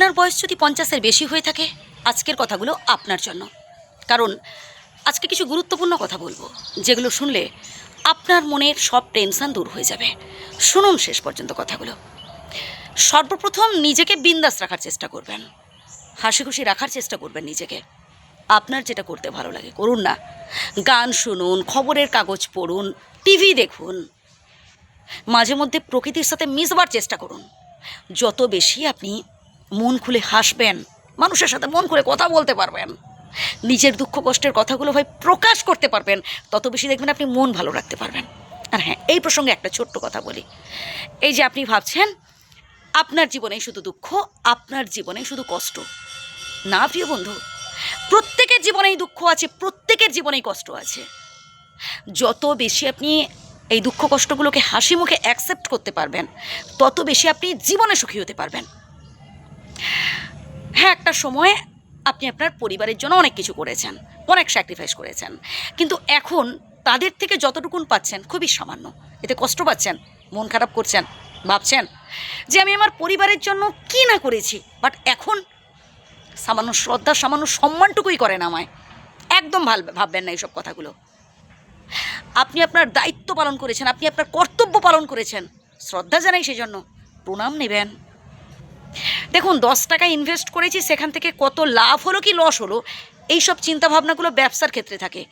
আপনার বয়স যদি পঞ্চাশের বেশি হয়ে থাকে, আজকের কথাগুলো আপনার জন্য। কারণ আজকে কিছু গুরুত্বপূর্ণ কথা বলব, যেগুলো শুনলে আপনার মনের সব টেনশন দূর হয়ে যাবে। শুনুন শেষ পর্যন্ত কথাগুলো। সর্বপ্রথম নিজেকে বিন্দাস রাখার চেষ্টা করবেন। হাসি খুশি রাখার চেষ্টা করবেন নিজেকে। আপনার যেটা করতে ভালো লাগে, করুন না। গান শুনুন, খবরের কাগজ পড়ুন, টিভি দেখুন। মাঝে মধ্যে প্রকৃতির সাথে মিশবার চেষ্টা করুন। যত বেশি আপনি মন খুলে হাসবেন, মানুষের সাথে মন খুলে কথা বলতে পারবেন। নিজের দুঃখ কষ্টের কথাগুলো ভাই প্রকাশ করতে পারবেন, তত বেশি দেখবেন আপনি মন ভালো রাখতে পারবেন। আর হ্যাঁ এই প্রসঙ্গে একটা ছোট্ট কথা বলি। এই যে আপনি ভাবছেন, আপনার জীবনেই শুধু দুঃখ, আপনার জীবনেই শুধু কষ্ট। না, প্রিয় বন্ধু, প্রত্যেকের জীবনেই দুঃখ আছে, প্রত্যেকের জীবনেই কষ্ট আছে। যত বেশি আপনি এই দুঃখ কষ্টগুলোকে হাসি মুখে অ্যাকসেপ্ট করতে পারবেন, তত বেশি আপনি জীবনে সুখী হতে পারবেন। একটা সময়ে আপনি আপনার পরিবারের জন্য অনেক কিছু করেছেন, অনেক স্যাক্রিফাইস করেছেন। কিন্তু এখন তাদের থেকে যতটুকুন পাচ্ছেন খুবই সামান্য। এতে কষ্ট পাচ্ছেন, মন খারাপ করছেন, ভাবছেন যে আমি আমার পরিবারের জন্য কি না করেছি বাট এখন সামান্য শ্রদ্ধা, সামান্য সম্মানটুকুই করেন আমায়। একদম ভালো, ভাববেন না এইসব কথাগুলো। আপনি আপনার দায়িত্ব পালন করেছেন, আপনি আপনার কর্তব্য পালন করেছেন। শ্রদ্ধা জানাই সেজন্য, প্রণাম নেবেন। দেখুন, দশ টাকা ইনভেস্ট করেছি, সেখান থেকে কত লাভ হলো কি লস হলো এই সব চিন্তাভাবনাগুলো ব্যবসার ক্ষেত্রে থাকে।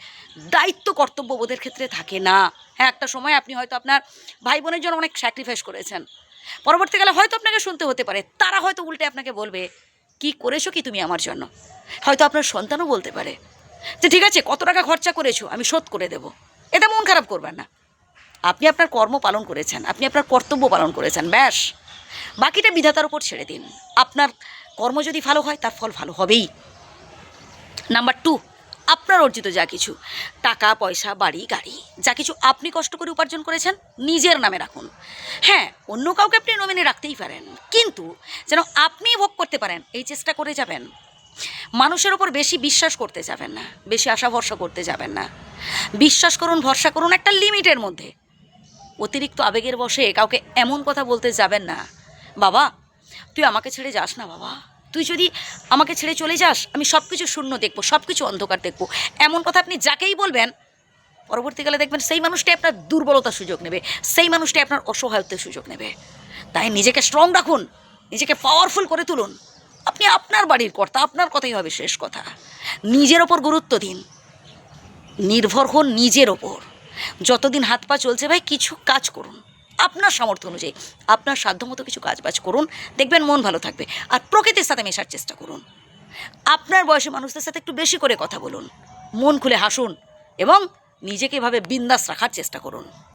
দায়িত্ব, কর্তব্যবোধের ক্ষেত্রে থাকে না। হ্যাঁ একটা সময় আপনি হয়তো আপনার ভাই বোনের জন্য অনেক স্যাক্রিফাইস করেছেন। পরবর্তীকালে হয়তো আপনাকে শুনতে হতে পারে, তারা হয়তো উল্টে আপনাকে বলবে, কি করেছ কি তুমি আমার জন্য? হয়তো আপনার সন্তানও বলতে পারে যে, ঠিক আছে, কত টাকা খরচা করেছ, আমি শোধ করে দেবো। এটা মন খারাপ করবেন না। আপনি আপনার কর্ম পালন করেছেন, আপনি আপনার কর্তব্য পালন করেছেন, ব্যাস। বাকিটা বিধাতার উপর ছেড়ে দিন। আপনার কর্ম যদি ভালো হয়, তার ফল ভালো হবেই। নাম্বার টু আপনার অর্জিত যা কিছু, টাকা, পয়সা, বাড়ি, গাড়ি, যা কিছু আপনি কষ্ট করে উপার্জন করেছেন, নিজের নামে রাখুন। হ্যাঁ অন্য কাউকে আপনি নমিনে রাখতেই পারেন। কিন্তু যেন আপনি ভোগ করতে পারেন, এই চেষ্টা করে যাবেন। মানুষের ওপর বেশি বিশ্বাস করতে যাবেন না, বেশি আশা ভরসা করতে যাবেন না। বিশ্বাস করুন, ভরসা করুন একটা লিমিটের মধ্যে। অতিরিক্ত আবেগের বসে কাউকে এমন কথা বলতে যাবেন না বাবা, তুই আমাকে ছেড়ে যাস না বাবা। তুই যদি আমাকে ছেড়ে চলে যাস, আমি সব কিছু শূন্য দেখব সব কিছু অন্ধকার দেখব। এমন কথা আপনি যাকেই বলবেন, পরবর্তীকালে দেখবেন সেই মানুষটাই আপনার দুর্বলতার সুযোগ নেবে, সেই মানুষটাই আপনার অসহায়ত্বের সুযোগ নেবে। তাই নিজেকে স্ট্রং রাখুন, নিজেকে পাওয়ারফুল করে তুলুন। আপনি আপনার বাড়ির কর্তা, আপনার কথাই হবে শেষ কথা। নিজের ওপর গুরুত্ব দিন, নির্ভর হন নিজের ওপর। যতদিন হাত পা চলছে ভাই, কিছু কাজ করুন। আপনার সামর্থ্য অনুযায়ী আপনার সাধ্যমতো কিছু কাজ বাজ করুন, দেখবেন মন ভালো থাকবে আর প্রকৃতির সাথে মেশার চেষ্টা করুন। আপনার বয়সী মানুষদের সাথে একটু বেশি করে কথা বলুন, মন খুলে হাসুন এবং নিজেকে এভাবে বিন্দাস রাখার চেষ্টা করুন।